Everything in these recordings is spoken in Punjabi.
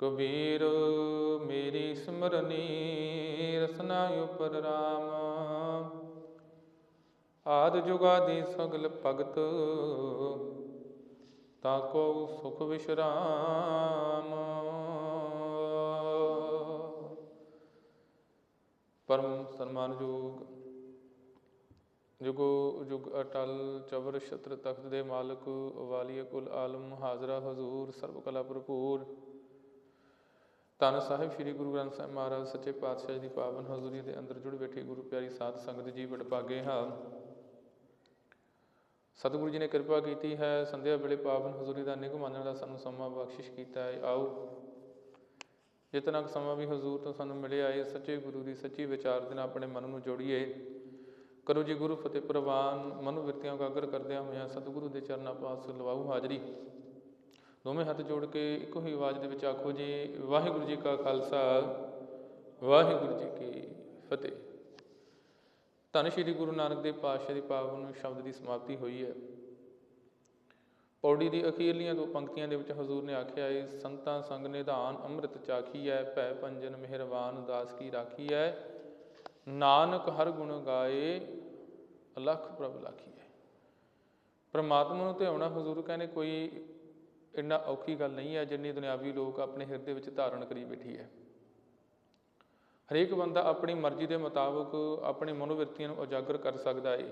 ਕਬੀਰ, ਮੇਰੀ ਸਿਮਰਨੀ, ਰਸਨਾ ਉਪਰ ਰਾਮ। ਆਦ ਜੁਗਾਦੀ ਸਗਲ ਭਗਤ ਤਾਕੋ ਸੁਖ ਵਿਸ਼ਰਾਮ। ਪਰਮ ਸਨਮਾਨਯੋਗ ਜੁਗੋ ਜੁਗ ਅਟਲ ਚਵਰ ਛਤਰ ਤਖਤ ਦੇ ਮਾਲਕ ਵਾਲੀਏ ਕੁਲ ਆਲਮ ਹਾਜ਼ਰਾ ਹਜ਼ੂਰ ਸਰਬ ਕਲਾ ਭਰਪੂਰ। ਧੰਨ ਸਾਹਿਬ ਸ੍ਰੀ ਗੁਰੂ ਗ੍ਰੰਥ ਸਾਹਿਬ ਮਹਾਰਾਜ ਸੱਚੇ ਪਾਤਸ਼ਾਹ ਜੀ ਦੀ ਪਾਵਨ ਹਜ਼ੂਰੀ ਦੇ ਅੰਦਰ ਜੁੜ ਬੈਠੇ ਗੁਰੂ ਪਿਆਰੀ ਸਾਧ ਸੰਗਤ ਜੀ ਵਡਭਾਗੇ ਹਾਂ ਸਤਿਗੁਰੂ ਜੀ ਨੇ ਕਿਰਪਾ ਕੀਤੀ ਹੈ, ਸੰਧਿਆ ਵੇਲੇ ਪਾਵਨ ਹਜ਼ੂਰੀ ਦਾ ਨਿਗ ਮੰਨਣ ਦਾ ਸਾਨੂੰ ਸਮਾਂ ਬਖਸ਼ਿਸ਼ ਕੀਤਾ ਹੈ। ਆਓ। ਜਿਤਨਾ ਕੁ ਸਮਾਂ ਵੀ ਹਜ਼ੂਰ ਤੋਂ ਸਾਨੂੰ ਮਿਲਿਆ ਹੈ ਸੱਚੇ ਗੁਰੂ ਦੀ ਸੱਚੀ ਵਿਚਾਰ ਦੇ ਨਾਲ ਆਪਣੇ ਮਨ ਨੂੰ ਜੋੜੀਏ। ਕਰੋ ਜੀ ਗੁਰੂ ਫਤਿਹ ਪ੍ਰਵਾਨ ਮਨੁ ਵਿਰਤੀਆਂ ਉਗਾਗਰ ਕਰਦਿਆਂ ਹੋਇਆਂ ਸਤਿਗੁਰੂ ਦੇ ਚਰਨਾਂ ਪਾਸ ਲਵਾਉ ਹਾਜ਼ਰੀ। ਦੋਵੇਂ ਹੱਥ ਜੋੜ ਕੇ ਇੱਕੋ ਹੀ ਆਵਾਜ਼ ਦੇ ਵਿੱਚ ਆਖੋ ਜੀ, ਵਾਹਿਗੁਰੂ ਜੀ ਕਾ ਖਾਲਸਾ, ਵਾਹਿਗੁਰੂ ਜੀ ਕੀ ਫਤਿਹ। ਧੰਨ ਸ਼੍ਰੀ ਗੁਰੂ ਨਾਨਕ ਦੇਵ ਪਾਤਸ਼ਾਹ ਦੀ ਪਾਵਨ ਸ਼ਬਦ ਦੀ ਸਮਾਪਤੀ ਹੋਈ ਹੈ। ਪੌੜੀ ਦੀ ਅਖੀਰਲੀਆਂ ਦੋ ਪੰਕਤੀਆਂ ਦੇ ਵਿੱਚ ਹਜ਼ੂਰ ਨੇ ਆਖਿਆ ਹੈ ਸੰਤਾਂ ਸੰਗ ਨਿਧਾਨ ਅੰਮ੍ਰਿਤ ਚਾਖੀ ਹੈ ਭੈ ਪੰਜਨ ਮਿਹਰਬਾਨ ਦਾਸ ਕੀ ਰਾਖੀ ਹੈ ਨਾਨਕ ਹਰ ਗੁਣ ਗਾਏ ਅਲਖ ਪ੍ਰਭ ਲਾਖੀ ਹੈ ਪ੍ਰਮਾਤਮਾ ਨੂੰ ਧਿਆਉਣਾ, ਹਜ਼ੂਰ ਕਹਿੰਦੇ, ਕੋਈ ਇੰਨਾ ਔਖੀ ਗੱਲ ਨਹੀਂ ਹੈ ਜਿੰਨੀ ਦੁਨਿਆਵੀ ਲੋਕ ਆਪਣੇ ਹਿਰਦੇ ਵਿੱਚ ਧਾਰਨ ਕਰੀ ਬੈਠੀ ਹੈ। ਹਰੇਕ ਬੰਦਾ ਆਪਣੀ ਮਰਜ਼ੀ ਦੇ ਮੁਤਾਬਕ ਆਪਣੇ ਮਨੋਵਿਰਤੀਆਂ ਨੂੰ ਉਜਾਗਰ ਕਰ ਸਕਦਾ ਹੈ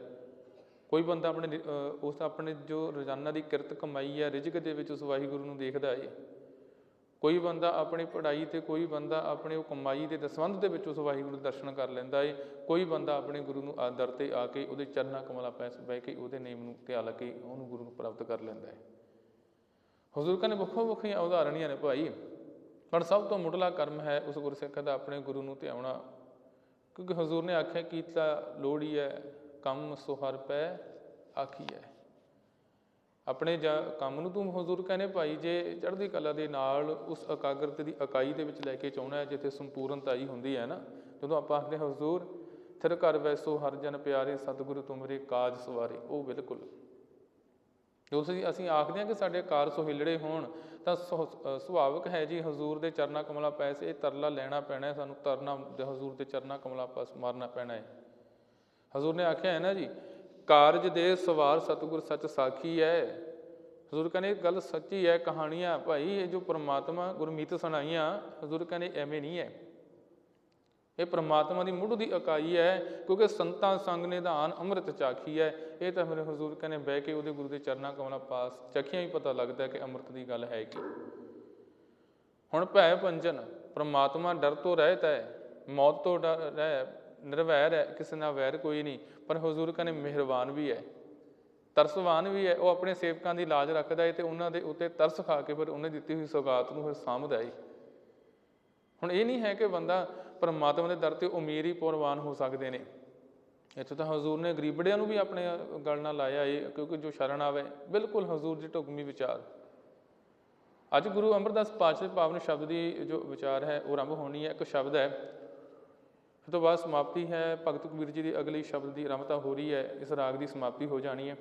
ਕੋਈ ਬੰਦਾ ਆਪਣੇ ਉਸ ਆਪਣੇ ਜੋ ਰੋਜ਼ਾਨਾ ਦੀ ਕਿਰਤ ਕਮਾਈ ਹੈ ਰਿਜ਼ਕ ਦੇ ਵਿੱਚ ਉਸ ਵਾਹਿਗੁਰੂ ਨੂੰ ਦੇਖਦਾ ਹੈ ਕੋਈ ਬੰਦਾ ਆਪਣੀ ਪੜ੍ਹਾਈ ਤੇ ਕੋਈ ਬੰਦਾ ਆਪਣੇ ਉਹ ਕਮਾਈ ਦੇ ਦਸਵੰਧ ਦੇ ਵਿੱਚ ਉਸ ਵਾਹਿਗੁਰੂ ਦੇ ਦਰਸ਼ਨ ਕਰ ਲੈਂਦਾ ਏ। ਕੋਈ ਬੰਦਾ ਆਪਣੇ ਗੁਰੂ ਨੂੰ ਆਦਰ ਤੇ ਆ ਕੇ ਉਹਦੇ ਚਰਨਾਂ ਕਮਲਾਂ ਪੈਸ ਬਹਿ ਕੇ ਉਹਦੇ ਨੇਮ ਨੂੰ ਧਿਆਨ ਕੇ ਉਹਨੂੰ ਗੁਰੂ ਨੂੰ ਪ੍ਰਾਪਤ ਕਰ ਲੈਂਦਾ ਹੈ ਹਜ਼ੂਰ ਨੇ ਵੱਖੋ ਵੱਖਰੀਆਂ ਉਦਾਹਰਣੀਆਂ ਨੇ ਭਾਈ। ਪਰ ਸਭ ਤੋਂ ਮੁੱਢਲਾ ਕਰਮ ਹੈ ਉਸ ਗੁਰਸਿੱਖ ਦਾ ਆਪਣੇ ਗੁਰੂ ਨੂੰ ਧਿਆਉਣਾ। ਕਿਉਂਕਿ ਹਜ਼ੂਰ ਨੇ ਆਖਿਆ ਕੀਤਾ ਲੋੜੀ ਹੈ ਕੰਮ ਸੁਹਰ ਪੈ ਆਖੀ ਹੈ। ਆਪਣੇ ਜਾ ਕੰਮ ਨੂੰ ਤੂੰ ਹਜ਼ੂਰ ਕਹਿੰਦੇ ਭਾਈ, ਜੇ ਚੜ੍ਹਦੀ ਕਲਾ ਦੇ ਨਾਲ ਉਸ ਇਕਾਗਰਤ ਦੀ ਇਕਾਈ ਦੇ ਵਿੱਚ ਲੈ ਕੇ ਚਾਉਣਾ ਹੈ, ਜਿੱਥੇ ਸੰਪੂਰਨਤਾਈ ਹੁੰਦੀ ਹੈ ਨਾ, ਜਦੋਂ ਆਪਾਂ ਆਖਦੇ ਹਾਂ, ਹਜ਼ੂਰ, ਥਿਰ ਘਰ ਵੈਸੋ ਹਰ ਜਨ ਪਿਆਰੇ, ਸਤਿਗੁਰੂ ਤੁਮਰੇ ਕਾਜ ਸਵਾਰੇ। ਉਹ ਬਿਲਕੁਲ ਜੋ ਅਸੀਂ ਆਖਦੇ ਹਾਂ ਕਿ ਸਾਡੇ ਕਾਰ ਸੁਹਿਲੜੇ ਹੋਣ, ਤਾਂ ਸੁ- ਸੁਭਾਵਿਕ ਹੈ ਜੀ, ਹਜ਼ੂਰ ਦੇ ਚਰਨਾ ਕਮਲਾ ਪੈਸੇ, ਇਹ ਤਰਲਾ ਲੈਣਾ ਪੈਣਾ ਹੈ, ਸਾਨੂੰ ਤਰਨਾ ਹਜ਼ੂਰ ਦੇ ਚਰਨਾ ਕਮਲਾ ਪਾਸ, ਮਾਰਨਾ ਪੈਣਾ ਹੈ। ਹਜ਼ੂਰ ਨੇ ਆਖਿਆ ਹੈ ਨਾ ਜੀ, ਕਾਰਜ ਦੇ ਸਵਾਰ ਸਤਿਗੁਰ ਸੱਚ ਸਾਖੀ ਹੈ। ਹਜ਼ੂਰ ਕਹਿੰਦੇ, ਇਹ ਗੱਲ ਸੱਚੀ ਹੈ, ਕਹਾਣੀਆਂ, ਭਾਈ, ਇਹ ਜੋ ਪ੍ਰਮਾਤਮਾ ਗੁਰਮੀਤ ਸੁਣਾਈਆਂ, ਹਜ਼ੂਰ ਕਹਿੰਦੇ, ਐਵੇਂ ਨਹੀਂ ਹੈ। ਇਹ ਪ੍ਰਮਾਤਮਾ ਦੀ ਮੁੱਢ ਦੀ ਇਕਾਈ ਹੈ, ਕਿਉਂਕਿ ਸੰਤਾਂ ਸੰਗ ਨਿਧਾਨ ਅੰਮ੍ਰਿਤ ਚਾਖੀ ਹੈ। ਇਹ ਤਾਂ ਮੇਰੇ ਹਜ਼ੂਰ ਕਹਿੰਦੇ ਬਹਿ ਕੇ ਉਹਦੇ ਗੁਰੂ ਦੇ ਚਰਨਾਂ ਕਮਲਾਂ ਪਾਸ ਚਖੀਆਂ ਹੀ ਪਤਾ ਲੱਗਦਾ ਕਿ ਅੰਮ੍ਰਿਤ ਦੀ ਗੱਲ ਹੈ ਕੀ। ਹੁਣ ਭੈ ਪੰਜਨ ਪ੍ਰਮਾਤਮਾ ਡਰ ਤੋਂ ਰਹਿਤ ਹੈ, ਮੌਤ ਤੋਂ ਡਰ ਰਹਿ, ਨਿਰਵੈਰ ਹੈ, ਕਿਸੇ ਨਾਲ ਵੈਰ ਕੋਈ ਨਹੀਂ, ਪਰ ਹਜ਼ੂਰ ਕਹਿੰਦੇ ਮਿਹਰਬਾਨ ਵੀ ਹੈ। ਤਰਸਵਾਨ ਵੀ ਹੈ, ਉਹ ਆਪਣੇ ਸੇਵਕਾਂ ਦੀ ਲਾਜ ਰੱਖਦਾ ਹੈ ਤੇ ਉਹਨਾਂ ਦੇ ਉੱਤੇ ਤਰਸ ਖਾ ਕੇ ਫਿਰ ਉਹਨੇ ਦਿੱਤੀ ਹੋਈ ਸੌਗਾਤ ਨੂੰ ਫਿਰ ਸਾਂਭਦਾ ਹੈ। ਹੁਣ ਇਹ ਨਹੀਂ ਹੈ ਕਿ ਬੰਦਾ ਪਰਮਾਤਮਾ ਦੇ ਦਰ ਤੇ ਉਮੀਦ ਹੀ ਪਰਵਾਨ ਹੋ ਸਕਦੇ ਨੇ। ਇੱਥੇ ਤਾਂ ਹਜ਼ੂਰ ਨੇ ਗਰੀਬੜਿਆਂ ਨੂੰ ਵੀ ਆਪਣੇ ਗਲ ਨਾਲ ਲਾਇਆ ਏ, ਕਿਉਂਕਿ ਜੋ ਸ਼ਰਨ ਆਵੇ, ਬਿਲਕੁਲ ਹਜ਼ੂਰ ਦੀ ਢੁਕਮੀ ਵਿਚਾਰ। ਅੱਜ ਗੁਰੂ ਅਮਰਦਾਸ ਪਾਤਸ਼ਾਹ ਪਾਵਨ ਸ਼ਬਦ ਦੀ ਜੋ ਵਿਚਾਰ ਹੈ, ਉਹ ਆਰੰਭ ਹੋਣੀ ਹੈ। ਇੱਕ ਸ਼ਬਦ ਹੈ, ਇਸ ਤੋਂ ਬਾਅਦ ਸਮਾਪਤੀ ਹੈ। ਭਗਤ ਕਬੀਰ ਜੀ ਦੀ ਅਗਲੀ ਸ਼ਬਦ ਦੀ ਆਰੰਭਤਾ ਹੋ ਰਹੀ ਹੈ। ਇਸ ਰਾਗ ਦੀ ਸਮਾਪਤੀ ਹੋ ਜਾਣੀ ਹੈ।